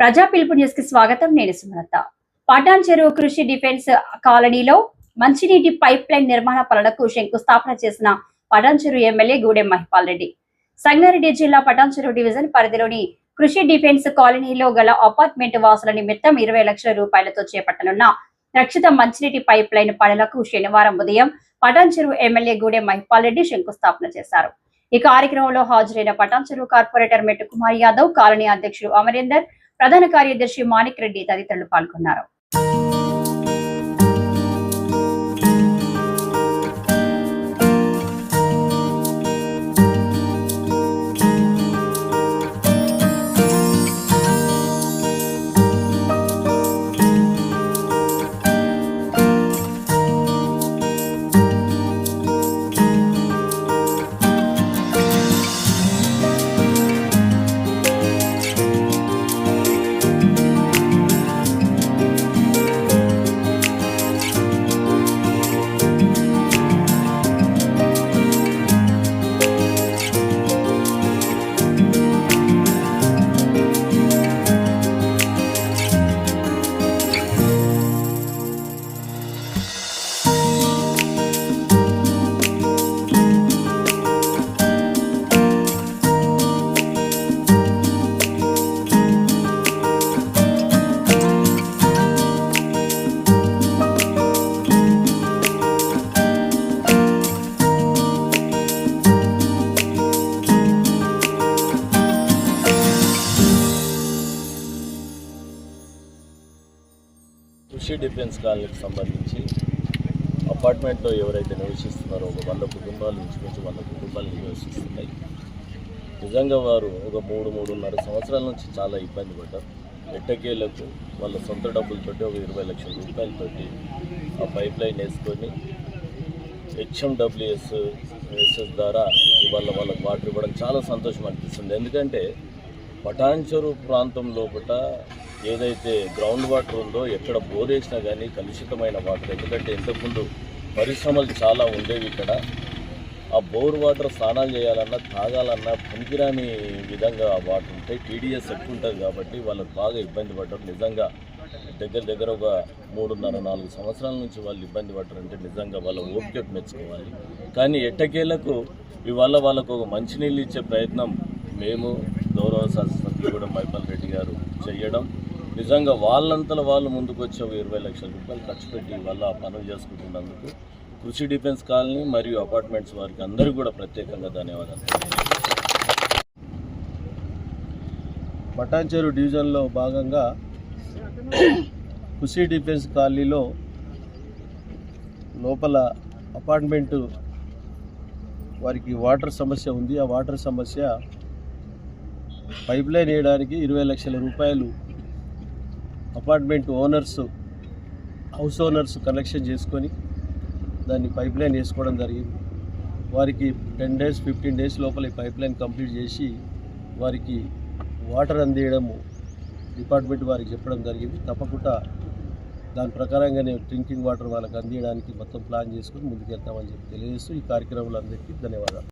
ప్రజా పిలుపు న్యూస్కి స్వాగతం. నేను సుమలత. పటాన్ చెరువు కృషి డిఫెన్స్ కాలనీలో మంచినీటి పైప్ లైన్ నిర్మాణ పనులకు శంకుస్థాపన చేసిన పటాన్ చెరువు ఎమ్మెల్యే గూడెం మహిపాల్ రెడ్డి. సంగారెడ్డి జిల్లా పటాన్ చెరువు డివిజన్ పరిధిలోని కృషి డిఫెన్స్ కాలనీలో గల అపార్ట్మెంట్ వాసుల నిమిత్తం ఇరవై లక్షల రూపాయలతో చేపట్టనున్న రక్షిత మంచినీటి పైప్ లైన్ పనులకు శనివారం ఉదయం పటాన్ చెరువు ఎమ్మెల్యే గూడెం మహిపాల్ రెడ్డి శంకుస్థాపన చేశారు. ఈ కార్యక్రమంలో హాజరైన పటాన్ చెరువు కార్పొరేటర్ మెట్టు కుమార్ యాదవ్ కాలనీ అధ్యక్షుడు అమరేందర్ ప్రధాన కార్యదర్శి మాణిక్ రెడ్డి తదితరులు పాల్గొన్నారు. కృషి డిఫెన్స్ కాలనీకి సంబంధించి అపార్ట్మెంట్లో ఎవరైతే నివసిస్తున్నారో ఒక వంద కుటుంబాలు ఇంచుమించు వంద కుటుంబాలు నివసిస్తున్నాయి. నిజంగా వారు ఒక మూడు మూడున్నర సంవత్సరాల నుంచి చాలా ఇబ్బంది పడ్డారు. ఎట్టకేలకు వాళ్ళ సొంత డబ్బులతోటి ఒక ఇరవై లక్షల రూపాయలతోటి ఆ పైప్ లైన్ వేసుకొని హెచ్ఎండబ్ల్యూఎస్ ఎస్ఎస్ ద్వారా ఇవాళ వాళ్ళకి వాటర్ ఇవ్వడం చాలా సంతోషం అనిపిస్తుంది. ఎందుకంటే పటాన్చెరు ప్రాంతం లోపల ఏదైతే గ్రౌండ్ వాటర్ ఉందో ఎక్కడ బోర్ వేసినా కానీ కలుషితమైన వాటర్ ఎందుకంటే ఇంతకుముందు పరిశ్రమలు చాలా ఉండేవి ఇక్కడ. ఆ బోర్ వాటర్ స్నానాలు చేయాలన్నా తాగాలన్నా పనికిరాని విధంగా వాటర్ ఉంటాయి టీడీఎస్ ఎక్కువ ఉంటుంది కాబట్టి వాళ్ళకు బాగా ఇబ్బంది పడ్డారు. నిజంగా దగ్గర దగ్గర ఒక మూడున్నర నాలుగు సంవత్సరాల నుంచి వాళ్ళు ఇబ్బంది పడ్డారంటే నిజంగా వాళ్ళ ఓపికకు మెచ్చుకోవాలి. కానీ ఎట్టకేలకు ఇవాళ వాళ్ళకు ఒక మంచినీళ్ళు ఇచ్చే ప్రయత్నం మేము గౌరవ శాసనసభ్యులు కూడా మైపాల్ రెడ్డి గారు చేయడం నిజంగా వాళ్ళంతలో వాళ్ళు ముందుకు వచ్చి ఒక ఇరవై లక్షల రూపాయలు ఖర్చు పెట్టి వాళ్ళ ఆ పనులు చేసుకుంటున్నందుకు కృషి డిఫెన్స్ కాలనీ మరియు అపార్ట్మెంట్స్ వారికి అందరికీ కూడా ప్రత్యేకంగా ధన్యవాదాలు. పటాన్చెరు డివిజన్లో భాగంగా కుషి డిఫెన్స్ కాలనీలో లోపల అపార్ట్మెంటు వారికి వాటర్ సమస్య ఉంది. ఆ వాటర్ సమస్య పైప్ లైన్ వేయడానికి ఇరవై లక్షల రూపాయలు apartment owners house owners collection చేసుకొని దాన్ని పైప్ లైన్ వేసుకోవడం జరిగింది. వారికి టెన్ డేస్ ఫిఫ్టీన్ డేస్ లోపల ఈ పైప్ లైన్ కంప్లీట్ చేసి వారికి వాటర్ అందియడము డిపార్ట్మెంట్ వారికి చెప్పడం జరిగింది. తప్పకుండా దాని ప్రకారంగానే డ్రింకింగ్ వాటర్ వాళ్ళకి అందియడానికి మొత్తం ప్లాన్ చేసుకుని ముందుకెళ్తామని చెప్పి తెలియజేస్తూ ఈ కార్యక్రమాలందరికీ ధన్యవాదాలు.